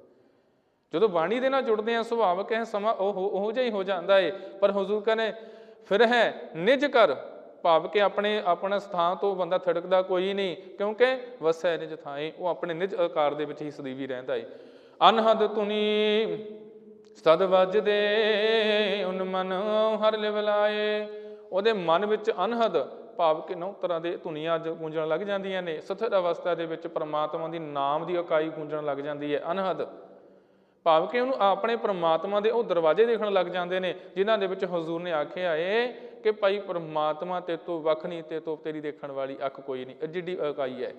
ਜਦੋਂ ਬਾਣੀ ਦੇ ਨਾਲ ਜੁੜਦੇ ਆ ਸੁਭਾਵਕ ਹੈ, ਸਮਾਂ ਉਹ ਉਹ ਜਿਹਾ ਹੀ ਹੋ ਜਾਂਦਾ ਏ। ਪਰ ਹਜ਼ੂਰ ਕਹਿੰਦੇ, ਫਿਰ ਹੈ, ਨਿਜ ਕਰ, ਭਾਵ ਕਿ ਆਪਣੇ, ਆਪਣਾ ਸਥਾਨ ਤੋਂ ਬੰਦਾ ਥੜਕਦਾ ਕੋਈ ਨਹੀਂ, ਕਿਉਂਕਿ ਵਸੈ ਨਿਜ ਥਾਏ, ਉਹ ਆਪਣੇ ਨਿਜ ਆਕਾਰ ਦੇ ਵਿੱਚ ਹੀ ਸਦੀਵੀ ਰਹਿੰਦਾ ਏ। ਅਨਹਦ ਤੁਨੀ ਸਦ ਵੱਜਦੇ ਉਨ ਮਨ ਹਰ ਲਿਵਲਾਏ ਉਹਦੇ ਮਨ ਵਿੱਚ ਅਨਹਦ ਭਾਵ ਕਿ ਨੌ ਤਰ੍ਹਾਂ ਦੇ ਧੁਨੀਆਂ ਅੱਜ ਗੂੰਜਣ ਲੱਗ ਜਾਂਦੀਆਂ ਨੇ। ਸਥਿਰ ਅਵਸਥਾ ਦੇ ਵਿੱਚ ਪਰਮਾਤਮਾ ਦੀ ਨਾਮ ਦੀ ਇਕਾਈ ਗੂੰਜਣ ਲੱਗ ਜਾਂਦੀ ਹੈ, ਅਨਹਦ। ਭਾਵ ਕਿ ਉਹਨੂੰ ਆਪਣੇ ਪ੍ਰਮਾਤਮਾ ਦੇ ਉਹ ਦਰਵਾਜ਼ੇ ਦੇਖਣ ਲੱਗ ਜਾਂਦੇ ਨੇ, ਜਿਨ੍ਹਾਂ ਦੇ ਵਿੱਚ ਹਜ਼ੂਰ ਨੇ ਆਖਿਆ ਏ ਕਿ ਭਾਈ ਪ੍ਰਮਾਤਮਾ ਤੇ ਤੋਂ ਵੱਖ ਨਹੀਂ ਤੇ ਤੋਂ ਤੇਰੀ ਦੇਖਣ ਵਾਲੀ ਅੱਖ ਕੋਈ ਨਹੀਂ ਜਿੱਡੀ ਇਕਾਈ ਹੈ।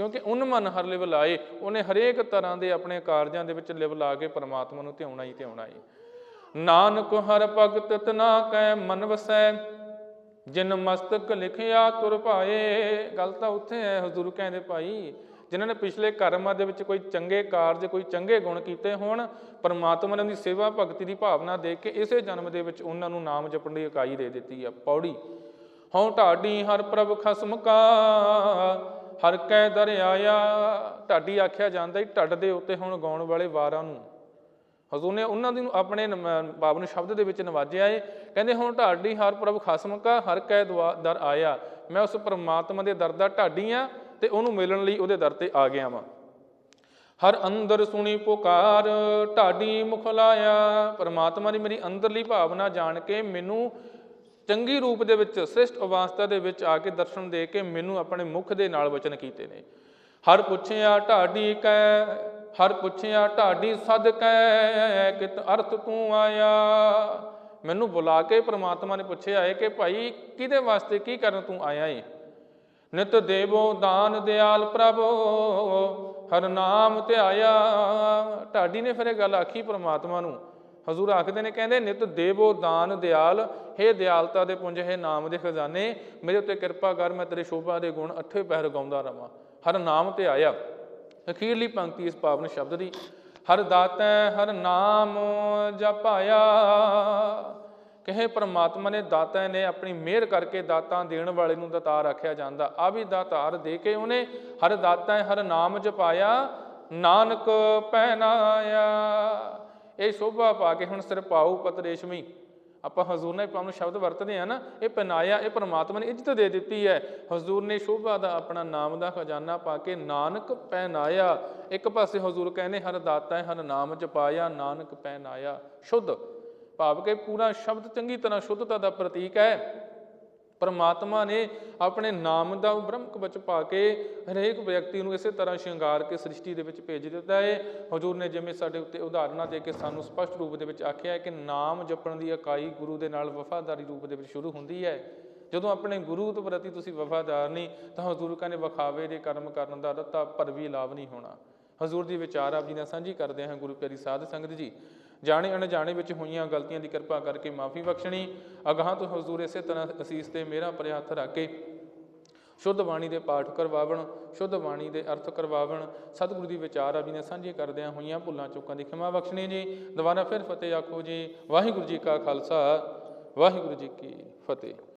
ਕਿਉਂਕਿ ਉਨ ਹਰ ਲਿਵ ਲਾਏ, ਉਹਨੇ ਹਰੇਕ ਤਰ੍ਹਾਂ ਦੇ ਆਪਣੇ ਕਾਰਜਾਂ ਦੇ ਵਿੱਚ ਲਿਵ ਲਾ ਕੇ ਪ੍ਰਮਾਤਮਾ ਨੂੰ ਧਿਆਉਣਾ ਹੀ ਧਿਆਉਣਾ ਹੈ ਨਾਨਕ ਹਰ ਭਗਤ ਤਨਾ ਕੈ ਮਨ ਵਸੈ, ਜਿਨ ਮਸਤਕ ਲਿਖਿਆ ਤੁਰ ਪਾਏ ਗੱਲ ਤਾਂ ਉੱਥੇ ਹੈ ਹਜ਼ੂਰ ਕਹਿੰਦੇ ਭਾਈ, ਜਿਨ੍ਹਾਂ ਨੇ ਪਿਛਲੇ ਕਰਮਾਂ ਦੇ ਵਿੱਚ ਕੋਈ ਚੰਗੇ ਕਾਰਜ, ਕੋਈ ਚੰਗੇ ਗੁਣ ਕੀਤੇ ਹੋਣ, ਪਰਮਾਤਮਾ ਨੇ ਉਹਦੀ ਸੇਵਾ ਭਗਤੀ ਦੀ ਭਾਵਨਾ ਦੇ ਕੇ ਇਸੇ ਜਨਮ ਦੇ ਵਿੱਚ ਉਹਨਾਂ ਨੂੰ ਨਾਮ ਜਪਣ ਦੀ ਇਕਾਈ ਦੇ ਦਿੱਤੀ ਆ, ਪੌੜੀ। ਹਉ ਢਾਡੀ ਹਰ ਪ੍ਰਭ ਖਸਮ ਕਾ ਹਰ ਕੈ ਦਰ ਢਾਡੀ ਆਖਿਆ ਜਾਂਦਾ ਹੀ ਢੱਡ ਦੇ ਉੱਤੇ ਹੁਣ ਗਾਉਣ ਵਾਲੇ ਵਾਰਾਂ ਨੂੰ। ਹਜ਼ੂਰ ਨੇ ਉਹਨਾਂ ਦੀ ਆਪਣੇ ਪਾਵਨ ਸ਼ਬਦ ਦੇ ਵਿੱਚ ਨਵਾਜਿਆ ਏ। ਕਹਿੰਦੇ ਹੁਣ ਢਾਡੀ ਹਰ ਪ੍ਰਭ ਖਸਮ ਕਾ, ਹਰ ਕੈ ਦੁਆ, ਦਰ ਆਇਆ। ਮੈਂ ਉਸ ਪਰਮਾਤਮਾ ਦੇ ਦਰ ਦਾ ਢਾਡੀ ਆ ਤੇ ਉਹਨੂੰ ਮਿਲਣ ਲਈ ਉਹਦੇ ਦਰ ਤੇ ਆ ਗਿਆ ਵਾਂ। ਹਰ ਅੰਦਰ ਸੁਣੀ ਪੁਕਾਰ, ਢਾਡੀ ਮੁਖ ਲਾਇਆ। ਪਰਮਾਤਮਾ ਦੀ ਮੇਰੀ ਅੰਦਰਲੀ ਭਾਵਨਾ ਜਾਣ ਕੇ ਮੈਨੂੰ ਚੰਗੀ ਰੂਪ ਦੇ ਵਿੱਚ, ਸ੍ਰਿਸ਼ਟ ਅਵਸਥਾ ਦੇ ਵਿੱਚ ਆ ਕੇ ਦਰਸ਼ਨ ਦੇ ਕੇ ਮੈਨੂੰ ਆਪਣੇ ਮੁਖ ਦੇ ਨਾਲ ਵਚਨ ਕੀਤੇ ਨੇ। ਹਰ ਪੁੱਛਿਆ ਢਾਡੀ ਕੈ, ਹਰ ਪੁੱਛਿਆ ਢਾਡੀ ਸਦ ਕੈ, ਕਿਤ ਅਰਥ ਤੂੰ ਆਇਆ? ਮੈਨੂੰ ਬੁਲਾ ਕੇ ਪ੍ਰਮਾਤਮਾ ਨੇ ਪੁੱਛਿਆ ਹੈ ਕਿ ਭਾਈ ਕਿਹਦੇ ਵਾਸਤੇ ਕੀ ਕਰਨ ਤੂੰ ਆਇਆ ਏ? ਨਿਤ ਦੇਵੋ ਦਾਨ ਦਿਆਲ ਪ੍ਰਭੋ, ਹਰ ਨਾਮ ਧਿਆਇਆ। ਢਾਡੀ ਨੇ ਫਿਰ ਇਹ ਗੱਲ ਆਖੀ ਪ੍ਰਮਾਤਮਾ ਨੂੰ ਹਜ਼ੂਰ ਆਖਦੇ ਨੇ, ਕਹਿੰਦੇ, ਨਿਤ ਦੇਵੋ ਦਾਨ ਦਿਆਲ, ਹੇ ਦਿਆਲਤਾ ਦੇ ਪੁੰਜ, ਹੈ ਨਾਮ ਦੇ ਖਜ਼ਾਨੇ, ਮੇਰੇ ਉੱਤੇ ਕਿਰਪਾ ਕਰ, ਮੈਂ ਤੇਰੇ ਸ਼ੋਭਾ ਦੇ ਗੁਣ ਅੱਠੇ ਪਹਿਰ ਗਾਉਂਦਾ ਰਵਾਂ। ਹਰ ਨਾਮ ਧਿਆਇਆ ਅਖੀਰਲੀ ਪੰਕਤੀ ਇਸ ਪਾਵਨ ਸ਼ਬਦ ਦੀ, ਹਰ ਦਾਤੈ, ਹਰ ਨਾਮ ਜਪਾਇਆ। ਕਹੇ, ਪ੍ਰਮਾਤਮਾ ਨੇ ਦਾਤਾ ਨੇ ਆਪਣੀ ਮਿਹਰ ਕਰਕੇ ਦਾਤਾਂ ਦੇਣ ਵਾਲੇ ਨੂੰ ਦਾਤਾਰ ਆਖਿਆ ਜਾਂਦਾ। ਆ ਵੀ ਦਾਤਾਰ ਦੇ ਕੇ ਉਹਨੇ ਹਰ ਦਾਤਾ, ਹਰ ਨਾਮ ਜਪਾਇਆ। ਨਾਨਕ ਪਹਿਨਾਇਆ ਇਹ ਸ਼ੋਭਾ ਪਾ ਕੇ ਹੁਣ ਸਿਰ ਪਾਉ ਪਤ ਰੇਸ਼ਮੀ। ਆਪਾਂ ਹਜ਼ੂਰ ਨੇ ਪਾਉਣ ਸ਼ਬਦ ਵਰਤਦੇ ਆ ਨਾ, ਇਹ ਪਹਿਨਾਇਆ ਇਹ ਪਰਮਾਤਮਾ ਨੇ ਇੱਜ਼ਤ ਦੇ ਦਿੱਤੀ ਹੈ। ਹਜ਼ੂਰ ਨੇ ਸ਼ੋਭਾ ਦਾ ਆਪਣਾ ਨਾਮ ਦਾ ਖਜ਼ਾਨਾ ਪਾ ਕੇ ਨਾਨਕ ਪਹਿਨਾਇਆ। ਇੱਕ ਪਾਸੇ ਹਜ਼ੂਰ ਕਹਿੰਦੇ, ਹਰ ਦਾਤਾ ਹੈ, ਹਰ ਨਾਮ ਜਪਾਇਆ, ਨਾਨਕ ਪਹਿਨਾਇਆ। ਸ਼ੁੱਧ। ਭਾਵ ਕਿ ਪੂਰਾ ਸ਼ਬਦ ਚੰਗੀ ਤਰ੍ਹਾਂ ਸ਼ੁੱਧਤਾ ਦਾ ਪ੍ਰਤੀਕ ਹੈ। ਪਰਮਾਤਮਾ ਨੇ ਆਪਣੇ ਨਾਮ ਦਾ ਬ੍ਰਹਮ ਕਵਚ ਪਾ ਕੇ ਹਰੇਕ ਵਿਅਕਤੀ ਨੂੰ ਇਸੇ ਤਰ੍ਹਾਂ ਸ਼ਿੰਗਾਰ ਕੇ ਸ੍ਰਿਸ਼ਟੀ ਦੇ ਵਿੱਚ ਭੇਜ ਦਿੱਤਾ ਹੈ। ਹਜੂਰ ਨੇ ਜਿਵੇਂ ਸਾਡੇ ਉੱਤੇ ਉਦਾਹਰਨਾਂ ਦੇ ਕੇ ਸਾਨੂੰ ਸਪਸ਼ਟ ਰੂਪ ਦੇ ਵਿੱਚ ਆਖਿਆ ਹੈ ਕਿ ਨਾਮ ਜਪਣ ਦੀ ਇਕਾਈ ਗੁਰੂ ਦੇ ਨਾਲ ਵਫਾਦਾਰੀ ਰੂਪ ਦੇ ਵਿੱਚ ਸ਼ੁਰੂ ਹੁੰਦੀ ਹੈ। ਜਦੋਂ ਆਪਣੇ ਗੁਰੂ ਤੋਂ ਪ੍ਰਤੀ ਤੁਸੀਂ ਵਫਾਦਾਰ ਨਹੀਂ, ਤਾਂ ਹਜ਼ੂਰ ਕਹਿੰਦੇ ਵਿਖਾਵੇ ਦੇ ਕਰਮ ਕਰਨ ਦਾ ਰੱਤਾ ਪਰ ਵੀ ਲਾਭ ਨਹੀਂ ਹੋਣਾ। ਹਜ਼ੂਰ ਦੀ ਵਿਚਾਰ ਆਪ ਜੀ ਨਾਲ ਸਾਂਝੀ ਕਰਦੇ ਹਾਂ। ਗੁਰੂ ਪਿਆਰੀ ਸਾਧ ਸੰਗਤ ਜੀ ਜਾਣੇ ਅਣਜਾਣੇ ਵਿੱਚ ਹੋਈਆਂ ਗਲਤੀਆਂ ਦੀ ਕਿਰਪਾ ਕਰਕੇ ਮਾਫੀ ਬਖਸ਼ਣੀ। ਅਗਾਹਾਂ ਤੋਂ ਹਜ਼ੂਰ ਇਸੇ ਤਰ੍ਹਾਂ ਅਸੀਸ ਤੇ ਮੇਰਾ ਪਰਿਆ ਹੱਥ ਰੱਖ ਕੇ ਸ਼ੁੱਧ ਬਾਣੀ ਦੇ ਪਾਠ ਕਰਵਾਵਣ, ਸ਼ੁੱਧ ਬਾਣੀ ਦੇ ਅਰਥ ਕਰਵਾਵਣ। ਸਤਿਗੁਰੂ ਦੀ ਵਿਚਾਰ ਆ ਜੀ ਨੇ ਸਾਂਝੇ ਕਰਦਿਆਂ ਹੋਈਆਂ ਭੁੱਲਾਂ ਚੁੱਕਾਂ ਦੀ ਖਿਮਾ ਬਖਸ਼ਣੀ ਜੀ। ਦੁਬਾਰਾ ਫਿਰ ਫਤਿਹ ਆਖੋ ਜੀ। ਵਾਹਿਗੁਰੂ ਜੀ ਕਾ ਖਾਲਸਾ, ਵਾਹਿਗੁਰੂ ਜੀ ਕੀ ਫਤਿਹ।